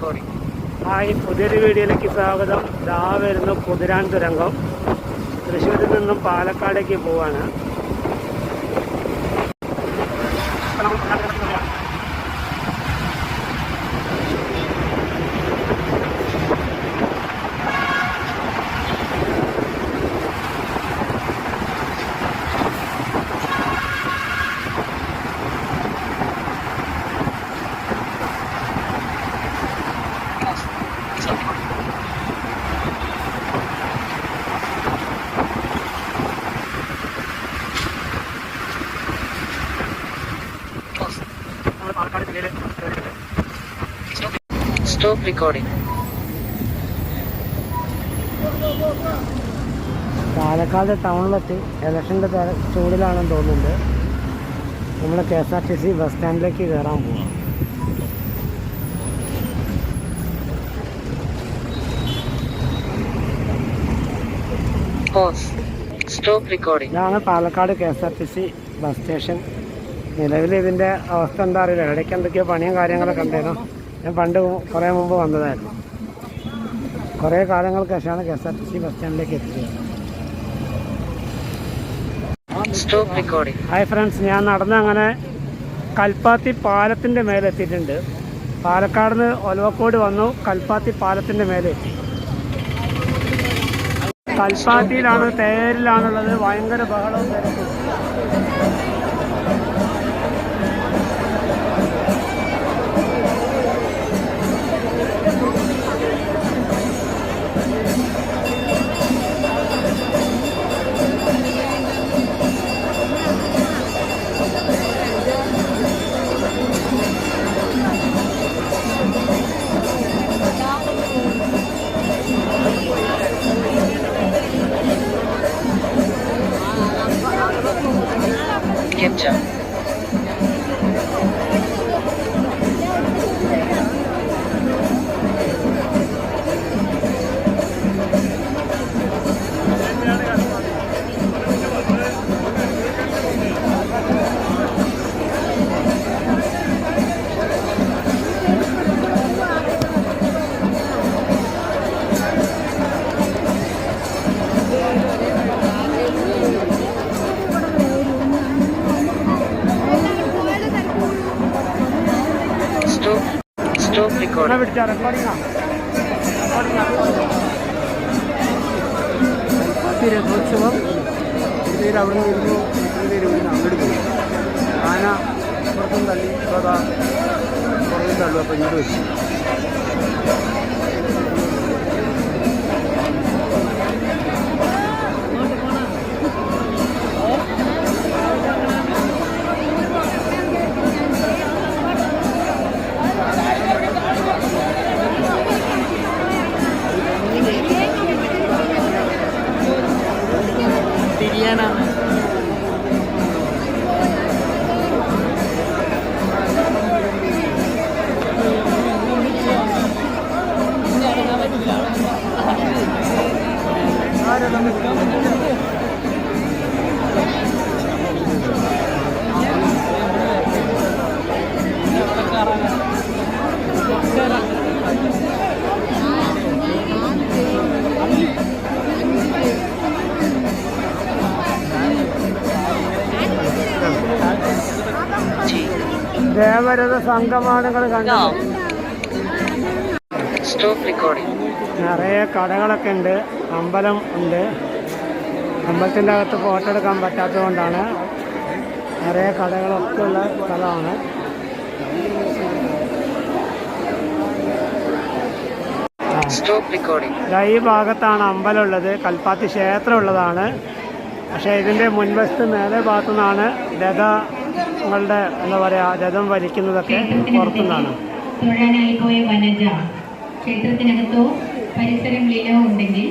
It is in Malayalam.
recording. ഹായ് പുതിയൊരു വീഡിയോയിലേക്ക് സ്വാഗതം. ദാ വരുന്ന കുതിരാൻ തുരങ്കം. തൃശ്ശൂരിൽ നിന്നും പാലക്കാടേക്ക് പോവാണ്. പാലക്കാട് ജില്ലയിൽ സ്റ്റോപ്പ് റെക്കോർഡിംഗ് പാലക്കാട് ടൗണിലെത്തി ഇലക്ഷന്റെ ചൂടിലാണെന്ന് തോന്നുന്നുണ്ട്. നമ്മൾ K S R T C bus സ്റ്റാൻഡിലേക്ക് കയറാൻ പോവാം. Stop recording recording. ഇതാണ് Palakkad K S R T C bus station. നിലവിൽ ഇതിന്റെ അവസ്ഥ എന്താ അറിയില്ല. ഇടയ്ക്ക് എന്തൊക്കെയോ പണിയും കാര്യങ്ങളൊക്കെ ഉണ്ടായിരുന്നു. ഞാൻ പണ്ട് കുറേ മുമ്പ് വന്നതായിരുന്നു. കുറേ കാലങ്ങൾക്ക് ശേഷമാണ് K S R T C bus സ്റ്റാൻഡിലേക്ക് എത്തിയത്. ഹായ് ഫ്രണ്ട്സ് ഞാൻ നടന്ന് അങ്ങനെ കൽപ്പാത്തി പാലത്തിന്റെ മേലെ എത്തിയിട്ടുണ്ട്. പാലക്കാട് നിന്ന് ഒലവക്കോട് വന്നു കൽപ്പാത്തി പാലത്തിന്റെ മേലെ എത്തി. കൽപ്പാത്തിയിലാണ് തേരിലാണുള്ളത്. ഭയങ്കര ബഹളവും തിരക്കും. 这样。ഇവിടെ റെക്കോർഡിംഗാ കൽപ്പാത്തി രഥോത്സവം ഇതിൽ അവിടെ നിന്ന് ഇരുന്നു ഇതിൽ ഇവിടുന്ന് അങ്ങോട്ട് ആന പുറത്തും തള്ളി പുറത്തും തള്ളു അപ്പോൾ ഇങ്ങോട്ട് വെച്ചു ദേവരഥ സംഘമാണ് നിങ്ങൾ കണ്ടത് Stop recording. നിറയെ കടകളൊക്കെ ഉണ്ട്. അമ്പലം ഉണ്ട്. അമ്പലത്തിന്റെ അകത്ത് ഫോട്ടോ എടുക്കാൻ പറ്റാത്തത് കൊണ്ടാണ് നിറയെ കടകളൊക്കെ ഉള്ള സ്ഥലമാണ്. ഈ ഭാഗത്താണ് അമ്പലം ഉള്ളത്. കൽപ്പാത്തി ക്ഷേത്രം ഉള്ളതാണ്. പക്ഷേ ഇതിന്റെ മുൻവശത്ത് മേലെ ഭാഗത്തു നിന്നാണ് രഥങ്ങളുടെ എന്താ പറയുക രഥം വലിക്കുന്നതൊക്കെ പുറത്തുനിന്നാണ്. തൊഴാനായി പോയ വനജ. ക്ഷേത്രത്തിനകത്തോ പരിസരങ്ങളിലോ ഉണ്ടെങ്കിൽ